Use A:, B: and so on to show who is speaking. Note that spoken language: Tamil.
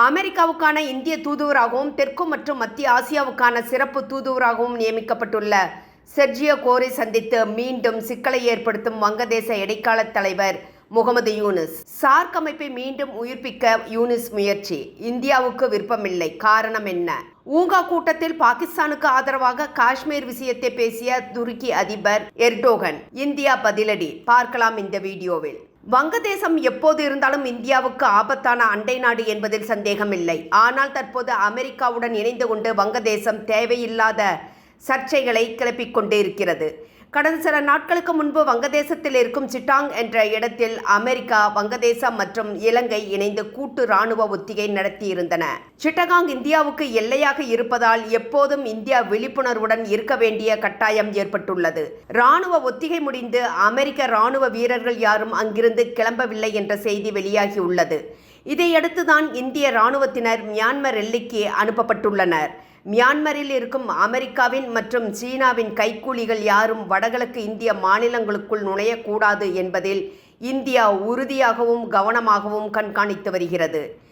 A: அமெரிக்காவுக்கான இந்திய தூதுவராகவும் தெற்கு மற்றும் மத்திய ஆசியாவுக்கான சிறப்பு தூதுவராகவும் நியமிக்கப்பட்டுள்ள செர்ஜியோ கோரை சந்தித்து மீண்டும் சிக்கலை ஏற்படுத்தும் வங்கதேச இடைக்கால தலைவர் முகமது யூனிஸ். சார்க் அமைப்பை மீண்டும் உயிர்ப்பிக்க யூனிஸ் முயற்சி. இந்தியாவுக்கு விருப்பமில்லை. காரணம் என்ன? ஊங்கா கூட்டத்தில் பாகிஸ்தானுக்கு ஆதரவாக காஷ்மீர் விஷயத்தை பேசிய துருக்கி அதிபர் எர்டோகன். இந்தியா பதிலடி. பார்க்கலாம் இந்த வீடியோவில். வங்கதேசம் எப்போது இருந்தாலும் இந்தியாவுக்கு ஆபத்தான அண்டை நாடு என்பதில் சந்தேகமில்லை. ஆனால் தற்போது அமெரிக்காவுடன் இணைந்து கொண்டு வங்கதேசம் தேவையில்லாத சர்ச்சைகளை கிளப்பிக் கொண்டே இருக்கிறது. கடந்த சில நாட்களுக்கு முன்பு வங்கதேசத்தில் இருக்கும் சிட்டாங் என்ற இடத்தில் அமெரிக்கா வங்கதேசம் மற்றும் இலங்கை இணைந்து கூட்டு ராணுவ ஒத்திகை நடத்தியிருந்தன. சிட்டகாங் இந்தியாவுக்கு எல்லையாக இருப்பதால் எப்போதும் இந்தியா விழிப்புணர்வுடன் இருக்க வேண்டிய கட்டாயம் ஏற்பட்டுள்ளது. ராணுவ ஒத்திகை முடிந்து அமெரிக்க ராணுவ வீரர்கள் யாரும் அங்கிருந்து கிளம்பவில்லை என்ற செய்தி வெளியாகியுள்ளது. இதையடுத்துதான் இந்திய ராணுவத்தினர் மியான்மர் எல்லைக்கு அனுப்பப்பட்டுள்ளனர். மியான்மரில் இருக்கும் அமெரிக்காவின் மற்றும் சீனாவின் கைக்கூலிகள் யாரும் வடகிழக்கு இந்திய மாநிலங்களுக்குள் நுழையக்கூடாது என்பதில் இந்தியா உறுதியாகவும் கவனமாகவும் கண்காணித்து வருகிறது.